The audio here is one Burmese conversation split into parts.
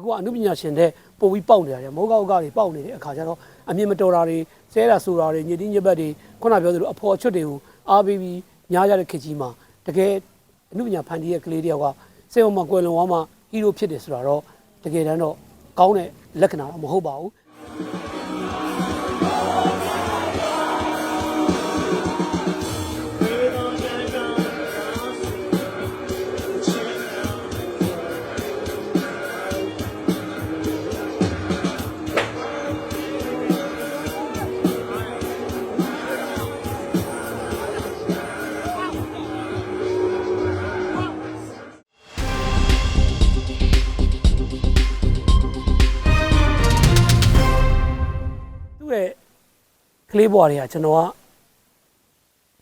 အခုကအမှုပညာရှင်တဲ့ပို့ပြီးပေါက်နေရတယ်မဟုတ်ကောက်ကတွေပေါက်နေတဲ့အခါကျတော့အမြင်မတော်တာတွေဆဲတာဆိုတာတွေညစ်တင်းညစ်ပတ်တွေခုနပြောသလိုအဖော်အချွတ်တွေကိုအားပေးပြီးညားရတဲ့ခေတ်ကြီးမှာတကယ်အမှုပညာဖန်တီးရဲ့ကလေးတယောက်ကစေဝမှာကွယ်လွန်သွားမှဟီးရိုးဖြစ်တယ်ဆိုတော့တကယ်တမ်းတော့ကောင်းတဲ့လက္ခဏာတော့မဟုတ်ပါဘူး သူ့ရဲ့ကလေးဘွားတွေကကျွန်တော်က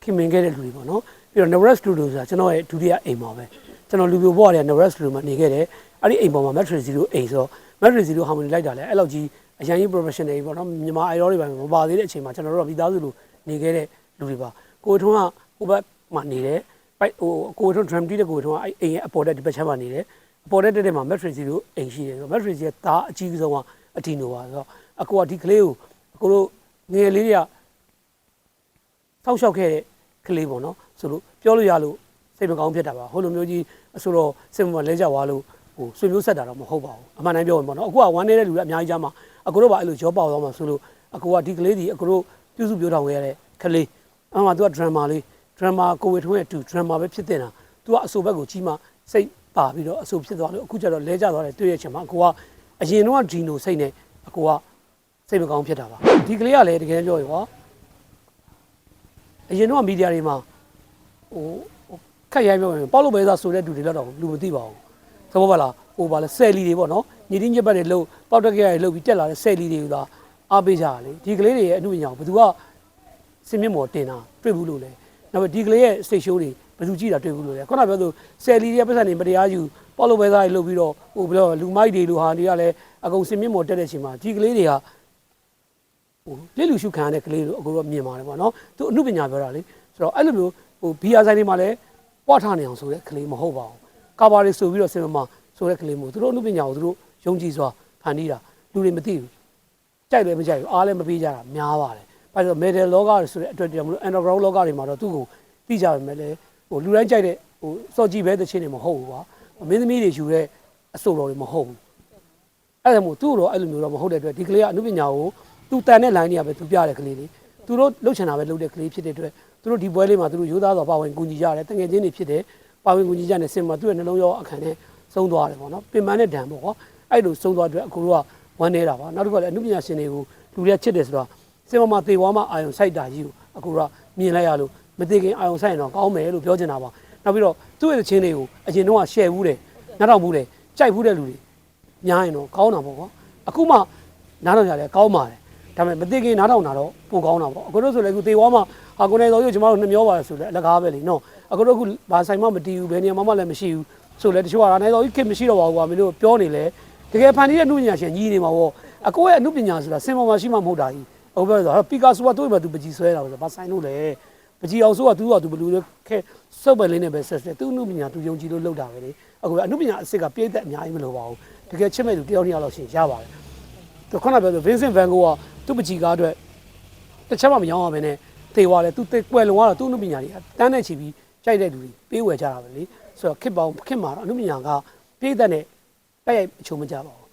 ခင်မင်ခဲ့တဲ့လူတွေပေါ့နော်ပြီးတော့ Neverest Studio ဆိုတာကျွန်တော်ရဲ့ဒုတိယအိမ်ပါပဲကျွန်တော်လူပြိုဘွားတွေက Neverest Studio မှာနေခဲ့တယ်အဲ့ဒီအိမ်ပေါ်မှာ Matrix Zero အိမ်ဆိုတော့ Matrix Zero Harmony လိုက်တာလဲအဲ့လောက်ကြီးအရင်ကြီး professional ကြီးပေါ့နော်မြန်မာ idol တွေပါမပါသေးတဲ့အချိန်မှာကျွန်တော်တို့ကပြီးသားစုလိုနေခဲ့တဲ့လူတွေပါကိုထွန်းကဟိုဘက်မှာနေတယ်ပိုက်ဟိုကိုထွန်း drum တီးတဲ့ကိုထွန်းကအဲ့အိမ်ရဲ့အပေါ်တက်ဒီဘက်ချမ်းမှာနေတယ်အပေါ်တက်တက်မှာ Matrix Zero အိမ်ရှိတယ်ဆိုတော့ Matrix ရဲ့သားအကြီးဆုံးကအတီနိုပါဆိုတော့အကိုကဒီကလေးကိုအ ကိုတို့ငယ်လေးတွေကဆောက်ရှောက်ခဲ့တဲ့ကလေးပေါ့နော်ဆိုလို့ပြောလို့ရလို့စိတ်မကောင်းဖြစ်တာပါဟိုလိုမျိုးကြီးအဆိုတော့စိတ်မမလဲကြွားလို့ဟိုဆွေမျိုးဆက်တာတော့မဟုတ်ပါဘူးအမှန်တမ်းပြောရင်ပေါ့နော်အခုကဝမ်းနေတဲ့လူတွေအများကြီးကြားမှာအကိုတို့ကအဲ့လိုကြောပေါသွားမှာဆိုလို့အကိုကဒီကလေးဒီအကိုတို့ပြုစုပြောထောင်ခဲ့ရတဲ့ကလေးအမှသူက drama လေး drama ကိုဝေထွန်းရဲ့2 drama ပဲဖြစ်တင်တာသူကအဆိုဘက်ကိုကြီးမှစိတ်ပါပြီးတော့အဆိုဖြစ်သွားလို့အခုကျတော့လဲကျသွားတယ်တွေ့ရချင်မှာအကိုကအရင်တော့ဂျီနိုစိတ်နဲ့အကိုက စိတ်မကောင်းဖြစ်တာပါဒီကလေးကလည်းတကယ်ပြောရင်ဟောအရင်တော့မီဒီယာတွေမှာဟိုခက်ရိုင်းပြောရင်ပေါက်လို့ပဲသားဆိုတဲ့လူတွေတော့လူမသိပါဘူးသဘောပါလားဟိုပါလဲဆယ်လီတွေပေါ့နော်ညီတင်းညက်ပတ်တွေလှုပ်ပေါက်တက်ကြရတွေလှုပ်ပြီးတက်လာတဲ့ဆယ်လီတွေကသာအားပေးကြရလေဒီကလေးတွေရဲ့အမှုပညာကိုဘယ်သူကစင်မြင့်မော်တင်တာတွေ့ဘူးလို့လဲနောက်ပြီးဒီကလေးရဲ့ stage show တွေဘယ်သူကြည့်တာတွေ့ဘူးလို့လဲခုနပြောသူဆယ်လီတွေပတ်စံတွေမတရားယူပေါက်လို့ပဲသားတွေလှုပ်ပြီးတော့ဟိုဘယ်လိုလူမိုက်တွေလူဟာတွေကလည်းအကုန်စင်မြင့်မော်တက်တဲ့အချိန်မှာဒီကလေးတွေက ဟိုလက်လူရှုခံရတဲ့ကလေးတို့အကိုတို့မြင်ပါတယ်ပေါ့နော်သူအမှုပညာပြောတာလေဆိုတော့အဲ့လိုမျိုးဟိုဘီယာဆိုင်တွေမှာလည်းပွားထားနေအောင်ဆိုတဲ့ကလေးမဟုတ်ပါဘူးကာဘာတွေဆိုပြီးတော့စင်မမဆိုတဲ့ကလေးမျိုးသူတို့အမှုပညာကိုသူတို့ယုံကြည်စွာဖန်တီးတာလူတွေမသိဘူးကြိုက်လည်းမကြိုက်ဘူးအားလည်းမပေးကြတာများပါတယ်ဘာလို့လဲ medal လောကဆိုတဲ့အတွက်တည်းမလို့ underground လောကတွေမှာတော့သူ့ကိုသိကြပါမယ်လေဟိုလူတိုင်းကြိုက်တဲ့ဟိုစော်ကြည့်ပဲတဲ့ချင်းတွေမဟုတ်ဘူးကွာမင်းသမီးတွေယူတဲ့အဆိုတော်တွေမဟုတ်ဘူးအဲ့ဒါမို့သူ့တော့အဲ့လိုမျိုးတော့မဟုတ်တဲ့အတွက်ဒီကလေးကအနုပညာကို သူတန်တဲ့ line တွေကပဲသူပြတဲ့ကလေးလေးသူတို့လှုပ်ချင်တာပဲလှုပ်တဲ့ကလေးဖြစ်တဲ့အတွက်သူတို့ဒီပွဲလေးမှာသူတို့ရိုးသားစွာပါဝင်ကူညီကြတယ်တငယ်ချင်းတွေဖြစ်တယ်ပါဝင်ကူညီကြတဲ့စင်မှာသူ့ရဲ့နှလုံးရောအခန်းနဲ့ဆုံးသွားတယ်ပေါ့နော်ပင်ပန်းတဲ့ဒဏ်ပေါ့ကွာအဲ့လိုဆုံးသွားတဲ့အတွက်အခုတို့ကဝမ်းနေတာပါနောက်တစ်ခုကလည်းအနုပညာရှင်တွေကိုလူတွေကချစ်တယ်ဆိုတော့စင်မမှာသေသွားမှအာယုံစိုက်တာကြီးကိုအခုတို့ကမြင်လိုက်ရလို့မသိခင်အာယုံစိုက်ရင်တော့ကောင်းမယ်လို့ပြောချင်တာပါနောက်ပြီးတော့သူ့ရဲ့ချင်းတွေကိုအရင်တော့ share ဘူးတယ်နားထောင်ဘူးတယ်ကြိုက်ဘူးတဲ့လူတွေများရင်တော့ကောင်းတာပေါ့ကွာအခုမှနားထောင်ကြတယ်ကောင်းပါတယ် ဒါပေမဲ့မသိခင်နားထောင်တာတော့ပိုကောင်းတာပေါ့အခုတို့ဆိုလည်းအခုသေသွားမှဟာကိုနေတော်ရုပ်ကျမတို့နှမျောပါတယ်ဆိုလည်းအလကားပဲလေနော်အခုတို့အခုဘာဆိုင်မှမတီးဘူးဘယ်နေရာမှမလည်းမရှိဘူးဆိုလည်းတချို့ကနေတော်ကြီးခင်မရှိတော့ပါဘူးကွာမင်းတို့ပြောနေလေတကယ်ဖန်တီးတဲ့အမှုပညာရှင်ကြီးနေမှာပေါ့အကိုရဲ့အမှုပညာဆိုတာစင်ပေါ်မှာရှိမှမဟုတ်တာကြီးဟုတ်ပဲဆိုတော့ပီကာဆိုကသူ့ဘက်သူပကြီးဆွဲတာဆိုဘာဆိုင်လို့လဲပကြီးအောင်ဆိုကသူကသူဘလူလဲခဲစုပ်ပဲလေးနဲ့ပဲဆက်ဆက်သူ့အမှုပညာသူယုံကြည်လို့လုပ်တာပဲလေအခုအမှုပညာအစ်စ်ကပြည့်သက်အများကြီးမလိုပါဘူးတကယ်ချစ်မဲ့သူတယောက်နှစ်ယောက်လောက်ရှင်ရပါတယ်သူခုနပြောဆို Vincent Van Gogh က သူ့ပကြီးကားအတွက်တစ်ချက်မှမရောင်းရဘဲနဲ့တေသွားတယ်သူတေကွယ်လုံကတော့သူ့အနုပညာတွေကတန်းနဲ့ချီပြီးကြိုက်တဲ့လူတွေပေးဝယ်ကြတာပဲလေဆိုတော့ခစ်ပေါင်းခစ်မှာတော့အနုပညာကပြည့်သက်နဲ့တိုက်ရိုက်အချုံမကြပါဘူး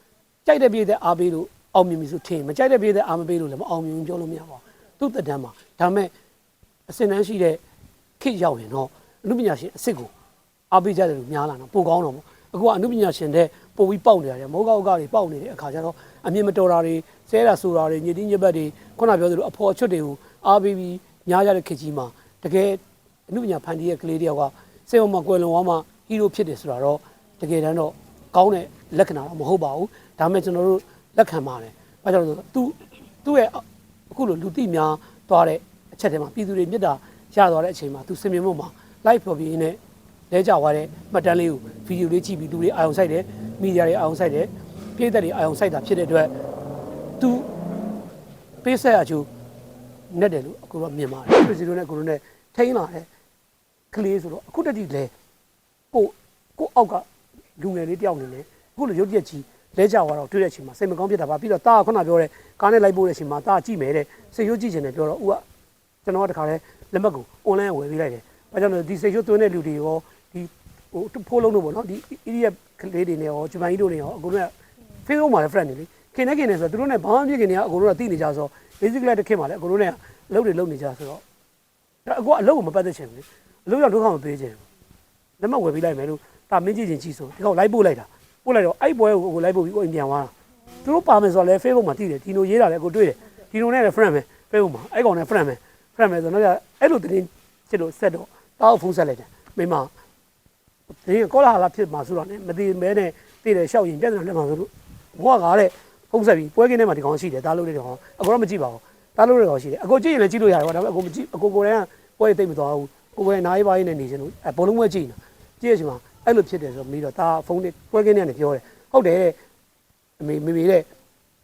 ကြိုက်တဲ့ပြည့်သက်အားပေးလို့အောင်မြင်ပြီဆိုထင်မကြိုက်တဲ့ပြည့်သက်အားမပေးလို့လည်းမအောင်မြင်ဘူးပြောလို့မရပါဘူးသူ့တက်တန်းမှာဒါမဲ့အစင်တန်းရှိတဲ့ခစ်ရောက်ရင်တော့အနုပညာရှင်အစ်စ်ကိုအားပေးကြတယ်လို့များလာတော့ပိုကောင်းတော့ပေါ့အခုကအမှုပညာရှင်တဲ့ပိုပြီးပေါက်နေရတယ်မဟုတ်ကောက်ကတွေပေါက်နေတဲ့အခါကျတော့ အမြင်မတော်တာတွေဆဲတာဆိုတာတွေညစ်တင်းညစ်ပတ်တွေခုနပြောသလိုအဖော်အချွတ်တွေကိုအားပေးပြီးညားရတဲ့ခေတ်ကြီးမှာတကယ်အမှုပညာဖန်တီးရဲ့ကလေးတယောက်ကစေဝမှာကွယ်လွန်သွားမှဟီးရိုးဖြစ်တယ်ဆိုတာတော့တကယ်တမ်းတော့ကောင်းတဲ့လက္ခဏာတော့မဟုတ်ပါဘူးဒါပေမဲ့ကျွန်တော်တို့လက်ခံပါတယ်ဘာကြောင့်လဲဆိုတော့ तू သူ့ရဲ့အခုလိုလူသိများသွားတဲ့အချက်ထဲမှာပြည်သူတွေမြတ်တာရသွားတဲ့အချိန်မှာ तू စင်မြင်မှုမှာ live ပြောပြီးနေလဲကြသွားတဲ့မှတ်တမ်းလေးကိုဗီဒီယိုလေးကြည့်ပြီးလူတွေအာရုံစိုက်တယ်မီဒီယာတွေအာရုံစိုက်တယ် ပြည်သက်တွေအာရုံစိုက်တာဖြစ်တဲ့အတွက် तू ပေးဆက်ရချိုးနဲ့တယ်လို့အခုတော့မြင်ပါတယ်ပြည်စီတို့နဲ့ကိုရိုနဲ့ထိန်းလာတဲ့ကလေးဆိုတော့အခုတတိလဲကိုကိုအောက်ကလူငယ်လေးတယောက်နေလေအခုလိုရုပ်ရက်ကြီးလဲကြသွားတော့တွေ့တဲ့အချိန်မှာစိတ်မကောင်းဖြစ်တာပါပြီးတော့တာကခုနပြောတဲ့ကားနဲ့လိုက်ပို့တဲ့အချိန်မှာတာကကြည့်မယ်တဲ့စိတ်ရိုးကြည့်ချင်တယ်ပြောတော့ဦးကကျွန်တော်ကတခါလဲလက်မှတ်ကို online ဝယ်ပေးလိုက်တယ်။ဘာကြောင့်လဲဒီစိတ်ရိုးသွင်းတဲ့လူတွေရောဒီဟိုဖိုးလုံးတို့ပေါ့နော်ဒီ idiot ကလေးတွေနဲ့ရောဂျပန်ကြီးတို့နဲ့ရောအကုန်လုံးက Facebook မှာလည်း friend တွေလေခင်နေခင်နေဆိုတော့သူတို့နဲ့ဘာမှမဖြစ်ခင်နေကအကုန်လုံးကသိနေကြဆိုတော့ basically တစ်ခင်မှာလည်းအကုန်လုံးနဲ့အလုပ်တွေလုပ်နေကြဆိုတော့ဒါအကူကအလုပ်ကိုမပတ်သက်ချင်ဘူးလေအလုပ်ရောက်ဒုက္ခမပေးချင်ဘူးလက်မှတ်ဝယ်ပေးလိုက်မယ်လို့ဒါမင်းကြည့်ချင်ကြည့်ဆိုဒီကောင်လိုက်ပို့လိုက်တာပို့လိုက်တော့အဲ့ပွဲကိုကိုလိုက်ပို့ပြီးကိုအိမ်ပြန်သွားတာသူတို့ပါမယ်ဆိုတော့လည်း Facebook မှာသိတယ်ဒီလိုရေးတာလည်းကိုတွေ့တယ်ဒီလိုနဲ့လည်း friend ပဲ Facebook မှာအဲ့ကောင်နဲ့ friend ပဲ friend ပဲဆိုတော့အဲ့လိုတင်းချစ်လို့ဆက်တော့တောက်ဖုန်းဆက်လိုက်တယ်မိမဒီကောလာဟာလာဖြစ်မှာဆိုတော့ねမသိမဲနဲ့သိတယ်ရှောက်ရင်ပြဿနာလက်မှာဆိုလို့ ဘွားကားတဲ့ဖုန်းဆက်ပြီးပွဲကင်းထဲမှာဒီကောင်ရှိတယ်ဒါလို့လေးဒီကောင်အကိုတော့မကြည့်ပါဘူးဒါလို့လေးကောင်ရှိတယ်အကိုကြည့်ရင်လည်းကြည့်လို့ရတယ်ကွာဒါပေမဲ့အကိုမကြည့်အကိုကိုယ်တိုင်ကပွဲသိမ့်မသွားဘူးကိုယ်ကိုယ်နားရေးပါရေးနဲ့နေချင်လို့အဘောလုံးပွဲကြည့်နေတာကြည့်ရချိန်မှာအဲ့လိုဖြစ်တယ်ဆိုတော့ပြီးတော့ဒါဖုန်းနဲ့ပွဲကင်းထဲကနေပြောတယ်ဟုတ်တယ်အမေမေမေတဲ့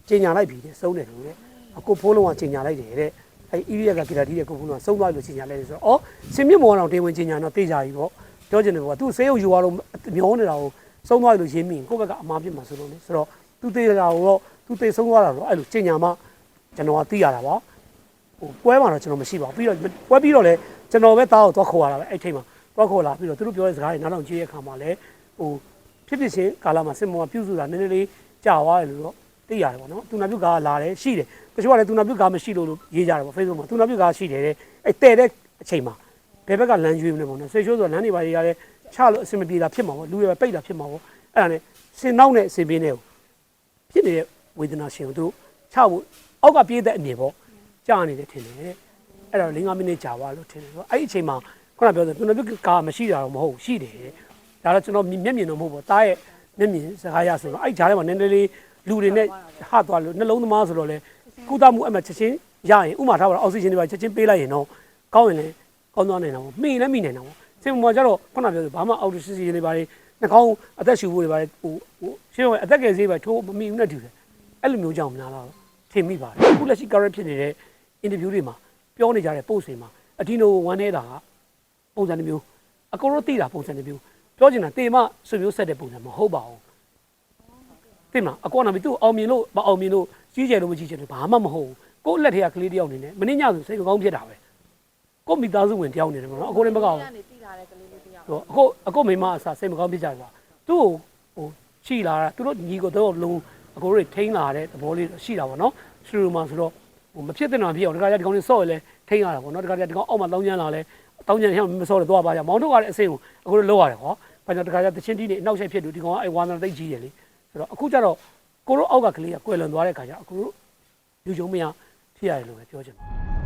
ကျင်ညာလိုက်ပြီတဲ့စုံးတယ်လို့တဲ့အကိုဖိုးလုံးကကျင်ညာလိုက်တယ်တဲ့အဲ့အီရီယာကကီလာတီးတဲ့ကိုဖိုးလုံးကစုံသွားလို့ကျင်ညာလိုက်တယ်ဆိုတော့အော်စင်မြင့်မော်အောင်တင်ဝင်ကျင်ညာတော့တေးကြပြီပေါ့ပြောချင်တယ်ပေါ့သူဆေးရုံယူသွားတော့မျောနေတာကိုစုံသွားလို့ရင်းမိရင်ကိုယ့်ဘက်ကအမားဖြစ်မှာဆိုလို့လေဆိုတော့ သူတေးတာကိုတော့သူတေးဆုံးသွားတာတော့အဲ့လိုကျင်ညာမှကျွန်တော်ကသိရတာပါဟိုပွဲမှာတော့ကျွန်တော်မရှိပါဘူးပြီးတော့ပွဲပြီးတော့လဲကျွန်တော်ပဲသားကိုသွားခေါ်ရတာပဲအဲ့ချိန်မှာသွားခေါ်လာပြီးတော့သူတို့ပြောတဲ့စကားတွေနားထောင်ကြည့်ရတဲ့အခါမှာလဲဟိုဖြစ်ဖြစ်ချင်းကာလာမှာစင်မောကပြုစုတာနည်းနည်းလေးကြာသွားတယ်လို့တော့သိရတယ်ပေါ့နော်သူနာပြုကားလာတယ်ရှိတယ်တချို့ကလည်းသူနာပြုကားမရှိလို့လို့ရေးကြတယ်ပေါ့ Facebook မှာသူနာပြုကားရှိတယ်တဲ့အဲ့တဲ့တဲ့အချိန်မှာဘယ်ဘက်ကလမ်းကျွေးမလဲပေါ့နော်ဆေရှိုးဆိုလမ်းတွေပါရရတယ်ချလို့အဆင်မပြေတာဖြစ်မှာပေါ့လူတွေပဲပိတ်တာဖြစ်မှာပေါ့အဲ့ဒါနဲ့စင်နောက်နဲ့စင်ပြင်းနဲ့ကို ဖြစ်နေတဲ့ဝေဒနာရှင်ကိုသူတို့ချဖို့အောက်ကပြေးတဲ့အမြင်ပေါ့ကြာနေတယ်ထင်တယ်တဲ့အဲ့တော့၄-၅မိနစ်ကြာသွားလို့ထင်တယ်ဆိုတော့အဲ့ဒီအချိန်မှာခုနပြောတဲ့သူနာပြုကားမရှိတာတော့မဟုတ်ဘူးရှိတယ်တဲ့ဒါတော့ကျွန်တော်မျက်မြင်တော့မဟုတ်ဘူးတားရဲ့မျက်မြင်စကားရဆိုတော့အဲ့ဂျားထဲမှာနည်းနည်းလေးလူတွေနဲ့ဟသွားလို့နှလုံးသမားဆိုတော့လေကုသမှုအဲ့မှာချက်ချင်းရရင်ဥမာထားပါတော့အောက်ဆီဂျင်တွေပါချက်ချင်းပေးလိုက်ရင်တော့ကောင်းရင်လည်းကောင်းသွားနိုင်တာပေါ့မှီလည်းမှီနိုင်တာပေါ့စင်မောကျတော့ခုနပြောဆိုဘာမှအောက်ဆီဂျင်တွေပါလေ နှာခေါင်းအသက်ရှူဖို့တွေပါလေဟိုဟိုရှင်းရအသက်ကယ်ဆေးပါထိုးမမှီဘူးနဲ့တူတယ်အဲ့လိုမျိုးကြောင့်မလားတော့ထင်မိပါတယ်အခုလက်ရှိ current ဖြစ်နေတဲ့အင်တာဗျူးတွေမှာပြောနေကြတဲ့ post တွေမှာအဒီနိုဝမ်းနေတာကပုံစံတစ်မျိုးအကိုတို့သိတာပုံစံတစ်မျိုးပြောချင်တာတေမဆွေမျိုးဆက်တဲ့ပုံစံမဟုတ်ပါဘူးသိမလားအကောနာမီသူ့အောင်မြင်လို့မအောင်မြင်လို့ကြီးကျယ်လို့မကြီးကျယ်လို့ဘာမှမဟုတ်ဘူးကိုယ့်လက်ထက်ကကလေးတယောက်နေနဲ့မင်းညဆိုစိတ်မကောင်းဖြစ်တာပဲကိုယ့်မိသားစုဝင်တယောက်နေတယ်မနော်အကိုလည်းမကောင်းဘူး ကနေတိလာတဲ့ကလေးလေးတယောက်ဟိုအခုအခုမိမအစားစိတ်မကောင်းဖြစ်ကြတယ်ကွာသူ့ကိုဟိုရှိလာတာသူတို့ညီကိုတော့လုံးအကိုတွေထိန်းလာတဲ့သဘောလေးရှိတာပေါ့နော်စတူဒီယိုမှာဆိုတော့ဟိုမဖြစ်တဲ့နော်ဖြစ်အောင်ဒီကကြဒီကောင်လေးစော့ရလဲထိန်းရတာပေါ့နော်ဒီကကြဒီကောင်အောက်မှာတောင်းကျမ်းလာလဲတောင်းကျမ်းဟဲ့မစော့တယ်တော့ပါကြမောင်းထုတ်ရတဲ့အစိမ်းကိုအခုလိုလောက်ရတယ်ဟောဘာကြောင့်ဒီကကြတချင်းတီးနေအနောက်ဆက်ဖြစ်လို့ဒီကောင်ကအဲဝါသနာသိကြီးတယ်လေဆိုတော့အခုကျတော့ကိုတို့အောက်ကကလေးကကွယ်လွန်သွားတဲ့ခါကျအခုတို့လူကြုံမရဖြစ်ရတယ်လို့ပဲပြောချင်ပါတယ်